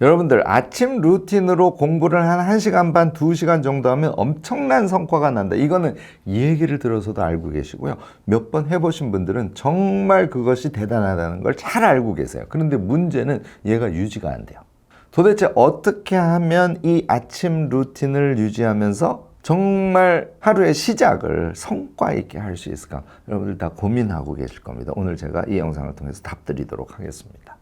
여러분들 아침 루틴으로 공부를 한 1시간 반, 2시간 정도 하면 엄청난 성과가 난다. 이거는 이 얘기를 들어서도 알고 계시고요. 몇 번 해보신 분들은 정말 그것이 대단하다는 걸 잘 알고 계세요. 그런데 문제는 얘가 유지가 안 돼요. 도대체 어떻게 하면 이 아침 루틴을 유지하면서 정말 하루의 시작을 성과 있게 할 수 있을까? 여러분들 다 고민하고 계실 겁니다. 오늘 제가 이 영상을 통해서 답 드리도록 하겠습니다.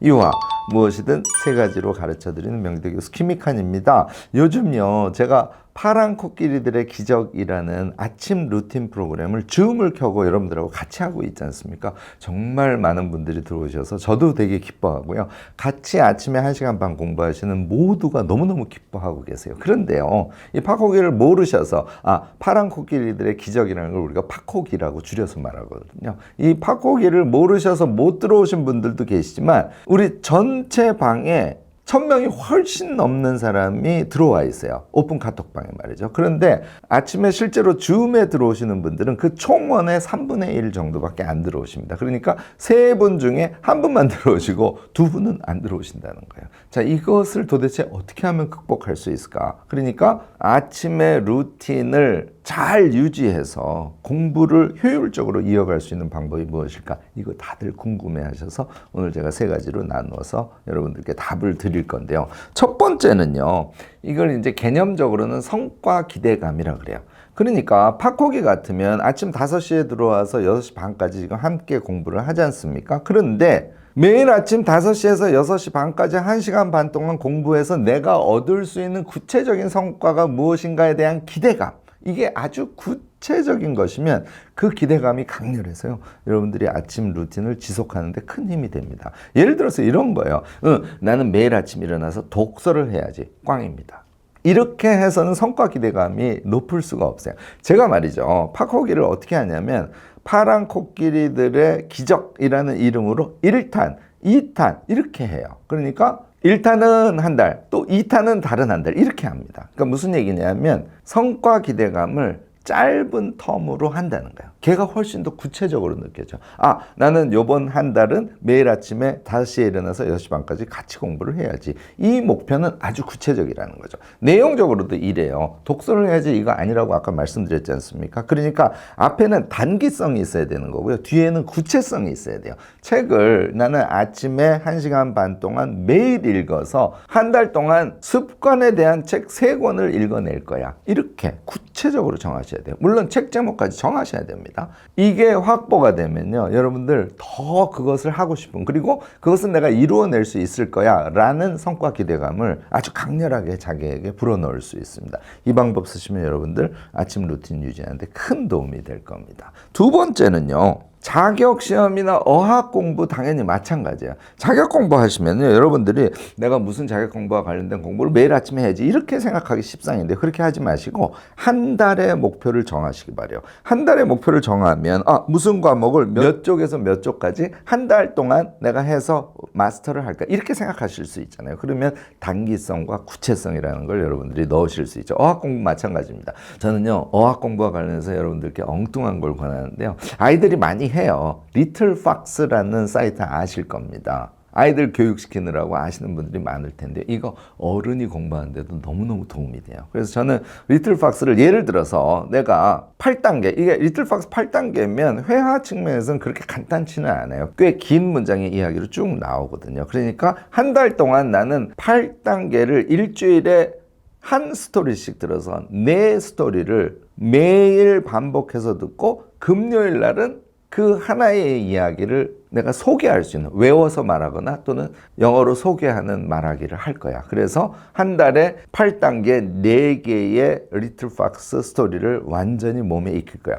이와 무엇이든 세 가지로 가르쳐 드리는 명대 교수 김익환입니다. 요즘요, 제가 파란 코끼리들의 기적이라는 아침 루틴 프로그램을 줌을 켜고 여러분들하고 같이 하고 있지 않습니까? 정말 많은 분들이 들어오셔서 저도 되게 기뻐하고요. 같이 아침에 1시간 반 공부하시는 모두가 너무너무 기뻐하고 계세요. 그런데요, 이 파코기를 모르셔서, 아, 파란 코끼리들의 기적이라는 걸 우리가 파코기라고 줄여서 말하거든요. 이 파코기를 모르셔서 못 들어오신 분들도 계시지만, 우리 전체 방에 천 명이 훨씬 넘는 사람이 들어와 있어요. 오픈 카톡방에 말이죠. 그런데 아침에 실제로 줌에 들어오시는 분들은 그 총원의 3분의 1 정도밖에 안 들어오십니다. 그러니까 세 분 중에 한 분만 들어오시고 두 분은 안 들어오신다는 거예요. 자, 이것을 도대체 어떻게 하면 극복할 수 있을까? 그러니까 아침에 루틴을 잘 유지해서 공부를 효율적으로 이어갈 수 있는 방법이 무엇일까? 이거 다들 궁금해 하셔서 오늘 제가 세 가지로 나누어서 여러분들께 답을 드릴 건데요. 첫 번째는요. 이걸 이제 개념적으로는 성과 기대감이라 그래요. 그러니까 팝코기 같으면 아침 5시에 들어와서 6시 반까지 지금 함께 공부를 하지 않습니까? 그런데 매일 아침 5시에서 6시 반까지 1시간 반 동안 공부해서 내가 얻을 수 있는 구체적인 성과가 무엇인가에 대한 기대감. 이게 아주 구체적인 것이면 그 기대감이 강렬해서요. 여러분들이 아침 루틴을 지속하는데 큰 힘이 됩니다. 예를 들어서 이런 거예요. 응, 나는 매일 아침 일어나서 독서를 해야지. 꽝입니다. 이렇게 해서는 성과 기대감이 높을 수가 없어요. 제가 말이죠. 파코기를 어떻게 하냐면 파란 코끼리들의 기적이라는 이름으로 1탄, 2탄 이렇게 해요. 그러니까 1탄은 한 달, 또 2탄은 다른 한 달, 이렇게 합니다. 그러니까 무슨 얘기냐면 성과 기대감을 짧은 텀으로 한다는 거예요. 걔가 훨씬 더 구체적으로 느껴져. 아, 나는 요번 한 달은 매일 아침에 5시에 일어나서 6시 반까지 같이 공부를 해야지. 이 목표는 아주 구체적이라는 거죠. 내용적으로도 이래요. 독서를 해야지 이거 아니라고 아까 말씀드렸지 않습니까? 그러니까 앞에는 단기성이 있어야 되는 거고요. 뒤에는 구체성이 있어야 돼요. 책을 나는 아침에 1시간 반 동안 매일 읽어서 한 달 동안 습관에 대한 책 3권을 읽어낼 거야. 이렇게 구체적으로 정하 셔야 돼요. 물론 책 제목까지 정하셔야 됩니다. 이게 확보가 되면요. 여러분들 더 그것을 하고 싶은 그리고 그것은 내가 이루어낼 수 있을 거야 라는 성과 기대감을 아주 강렬하게 자기에게 불어넣을 수 있습니다. 이 방법 쓰시면 여러분들 아침 루틴 유지하는데 큰 도움이 될 겁니다. 두 번째는요. 자격 시험이나 어학 공부 당연히 마찬가지야. 자격 공부 하시면요, 여러분들이 내가 무슨 자격 공부와 관련된 공부를 매일 아침에 해야지 이렇게 생각하기 십상인데 그렇게 하지 마시고 한 달의 목표를 정하시기 바래요. 한 달의 목표를 정하면 아 무슨 과목을 몇 쪽에서 몇 쪽까지 한 달 동안 내가 해서 마스터를 할까 이렇게 생각하실 수 있잖아요. 그러면 단기성과 구체성이라는 걸 여러분들이 넣으실 수 있죠. 어학 공부 마찬가지입니다. 저는요 어학 공부와 관련해서 여러분들께 엉뚱한 걸 권하는데요. 아이들이 많이 해요. 리틀 팍스라는 사이트 아실 겁니다. 아이들 교육시키느라고 아시는 분들이 많을 텐데 이거 어른이 공부하는데도 너무너무 도움이 돼요. 그래서 저는 리틀 팍스를 예를 들어서 내가 8단계 이게 리틀 팍스 8단계면 회화 측면에서는 그렇게 간단치는 않아요. 꽤 긴 문장의 이야기로 쭉 나오거든요. 그러니까 한 달 동안 나는 8단계를 일주일에 한 스토리씩 들어서 네 스토리를 매일 반복해서 듣고 금요일 날은 그 하나의 이야기를 내가 소개할 수 있는 외워서 말하거나 또는 영어로 소개하는 말하기를 할 거야. 그래서 한 달에 8단계 4개의 리틀 팍스 스토리를 완전히 몸에 익힐 거야.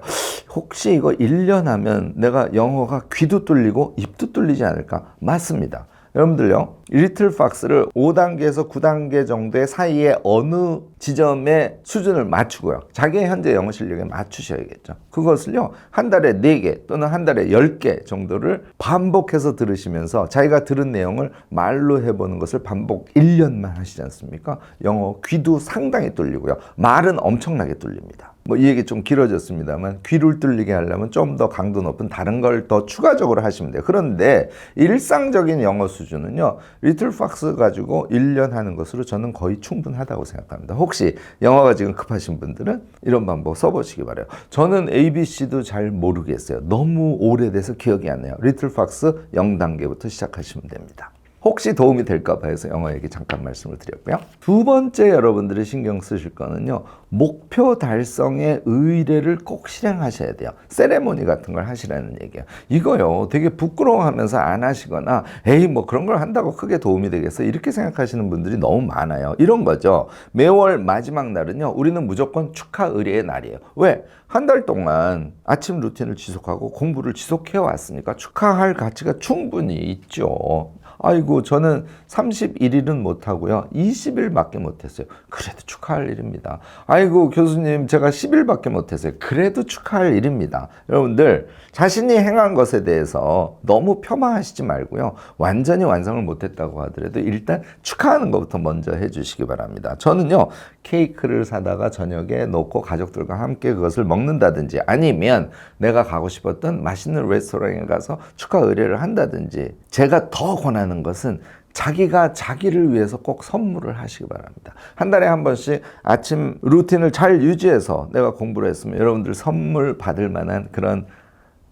혹시 이거 1년 하면 내가 영어가 귀도 뚫리고 입도 뚫리지 않을까? 맞습니다. 여러분들요, 리틀 팍스를 5단계에서 9단계 정도의 사이에 어느 지점의 수준을 맞추고요. 자기의 현재 영어 실력에 맞추셔야겠죠. 그것을요, 한 달에 4개 또는 한 달에 10개 정도를 반복해서 들으시면서 자기가 들은 내용을 말로 해보는 것을 반복 1년만 하시지 않습니까? 영어 귀도 상당히 뚫리고요. 말은 엄청나게 뚫립니다. 뭐 이 얘기 좀 길어졌습니다만 귀를 뚫리게 하려면 좀 더 강도 높은 다른 걸 더 추가적으로 하시면 돼요. 그런데 일상적인 영어 수준은요. 리틀 팍스 가지고 1년 하는 것으로 저는 거의 충분하다고 생각합니다. 혹시 영어가 지금 급하신 분들은 이런 방법 써보시기 바래요. 저는 ABC도 잘 모르겠어요. 너무 오래돼서 기억이 안 나요. 리틀 팍스 0단계부터 시작하시면 됩니다. 혹시 도움이 될까 봐 해서 영어 얘기 잠깐 말씀을 드렸고요. 두 번째 여러분들이 신경 쓰실 거는요. 목표 달성의 의뢰를 꼭 실행하셔야 돼요. 세레모니 같은 걸 하시라는 얘기예요. 이거요. 되게 부끄러워하면서 안 하시거나 에이 뭐 그런 걸 한다고 크게 도움이 되겠어. 이렇게 생각하시는 분들이 너무 많아요. 이런 거죠. 매월 마지막 날은요. 우리는 무조건 축하 의뢰의 날이에요. 왜? 한 달 동안 아침 루틴을 지속하고 공부를 지속해 왔으니까 축하할 가치가 충분히 있죠. 아이고 저는 31일은 못하고요. 20일밖에 못했어요. 그래도 축하할 일입니다. 아이고 교수님 제가 10일밖에 못했어요. 그래도 축하할 일입니다. 여러분들 자신이 행한 것에 대해서 너무 폄하하시지 말고요. 완전히 완성을 못했다고 하더라도 일단 축하하는 것부터 먼저 해주시기 바랍니다. 저는요 케이크를 사다가 저녁에 놓고 가족들과 함께 그것을 먹는다든지 아니면 내가 가고 싶었던 맛있는 레스토랑에 가서 축하 의뢰를 한다든지 제가 더 권하는 것은 자기가 자기를 위해서 꼭 선물을 하시기 바랍니다. 한 달에 한 번씩 아침 루틴을 잘 유지해서 내가 공부를 했으면 여러분들 선물 받을 만한 그런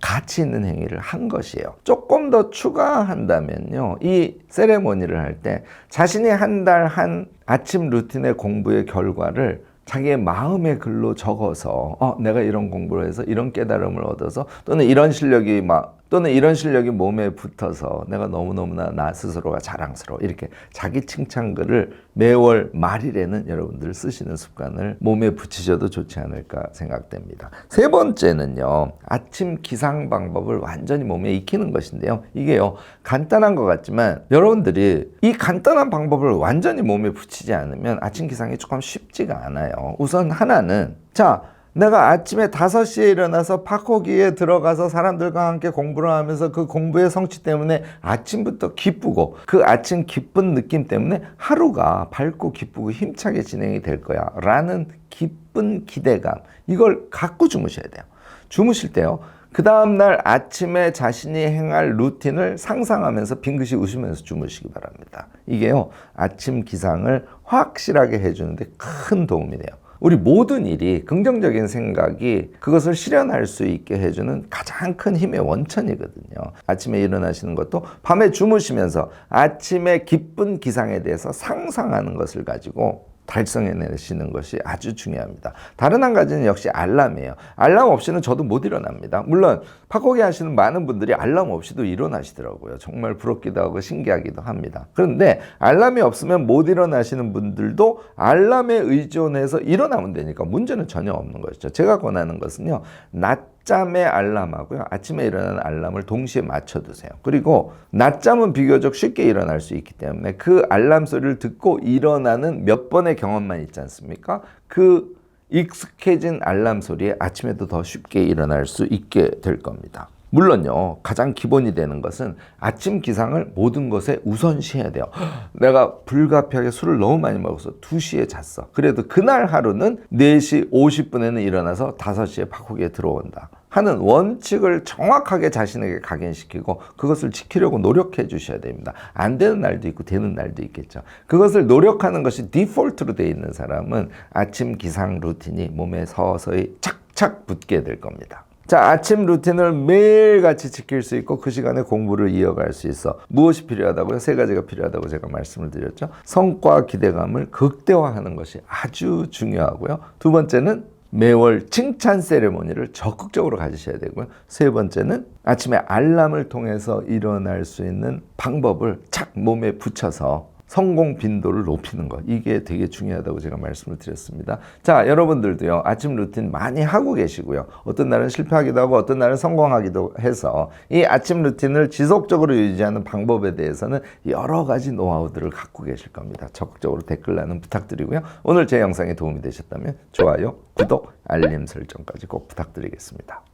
가치 있는 행위를 한 것이에요. 조금 더 추가한다면요. 이 세레모니를 할 때 자신이 한 달한 아침 루틴의 공부의 결과를 자기의 마음의 글로 적어서 어, 내가 이런 공부를 해서 이런 깨달음을 얻어서 또는 이런 실력이 막 또는 이런 실력이 몸에 붙어서 내가 너무너무나 나 스스로가 자랑스러워 이렇게 자기 칭찬글을 매월 말일에는 여러분들 쓰시는 습관을 몸에 붙이셔도 좋지 않을까 생각됩니다. 세 번째는요. 아침 기상 방법을 완전히 몸에 익히는 것인데요. 이게요. 간단한 것 같지만 여러분들이 이 간단한 방법을 완전히 몸에 붙이지 않으면 아침 기상이 조금 쉽지가 않아요. 우선 하나는 자 내가 아침에 5시에 일어나서 파코기에 들어가서 사람들과 함께 공부를 하면서 그 공부의 성취 때문에 아침부터 기쁘고 그 아침 기쁜 느낌 때문에 하루가 밝고 기쁘고 힘차게 진행이 될 거야 라는 기쁜 기대감 이걸 갖고 주무셔야 돼요. 주무실 때요. 그 다음날 아침에 자신이 행할 루틴을 상상하면서 빙긋이 웃으면서 주무시기 바랍니다. 이게요, 아침 기상을 확실하게 해주는데 큰 도움이 돼요. 우리 모든 일이 긍정적인 생각이 그것을 실현할 수 있게 해주는 가장 큰 힘의 원천이거든요. 아침에 일어나시는 것도 밤에 주무시면서 아침에 기쁜 기상에 대해서 상상하는 것을 가지고 달성해내시는 것이 아주 중요합니다. 다른 한 가지는 역시 알람이에요. 알람 없이는 저도 못 일어납니다. 물론 팝고기 하시는 많은 분들이 알람 없이도 일어나시더라고요. 정말 부럽기도 하고 신기하기도 합니다. 그런데 알람이 없으면 못 일어나시는 분들도 알람에 의존해서 일어나면 되니까 문제는 전혀 없는 것이죠. 제가 권하는 것은요. 낮 잠의 알람하고요. 아침에 일어나는 알람을 동시에 맞춰 두세요. 그리고 낮잠은 비교적 쉽게 일어날 수 있기 때문에 그 알람 소리를 듣고 일어나는 몇 번의 경험만 있지 않습니까? 그 익숙해진 알람 소리에 아침에도 더 쉽게 일어날 수 있게 될 겁니다. 물론요, 가장 기본이 되는 것은 아침 기상을 모든 것에 우선시해야 돼요. 내가 불가피하게 술을 너무 많이 먹어서 2시에 잤어. 그래도 그날 하루는 4시 50분에는 일어나서 5시에 파코기에 들어온다. 하는 원칙을 정확하게 자신에게 각인시키고 그것을 지키려고 노력해 주셔야 됩니다. 안 되는 날도 있고 되는 날도 있겠죠. 그것을 노력하는 것이 디폴트로 되어 있는 사람은 아침 기상 루틴이 몸에 서서히 착착 붙게 될 겁니다. 자, 아침 루틴을 매일같이 지킬 수 있고 그 시간에 공부를 이어갈 수 있어. 무엇이 필요하다고요? 세 가지가 필요하다고 제가 말씀을 드렸죠. 성과 기대감을 극대화하는 것이 아주 중요하고요. 두 번째는 매월 칭찬 세레모니를 적극적으로 가지셔야 되고요. 세 번째는 아침에 알람을 통해서 일어날 수 있는 방법을 착 몸에 붙여서 성공 빈도를 높이는 것 이게 되게 중요하다고 제가 말씀을 드렸습니다. 자 여러분들도요 아침 루틴 많이 하고 계시고요. 어떤 날은 실패하기도 하고 어떤 날은 성공하기도 해서 이 아침 루틴을 지속적으로 유지하는 방법에 대해서는 여러 가지 노하우들을 갖고 계실 겁니다. 적극적으로 댓글 나눔 부탁드리고요. 오늘 제 영상이 도움이 되셨다면 좋아요, 구독, 알림 설정까지 꼭 부탁드리겠습니다.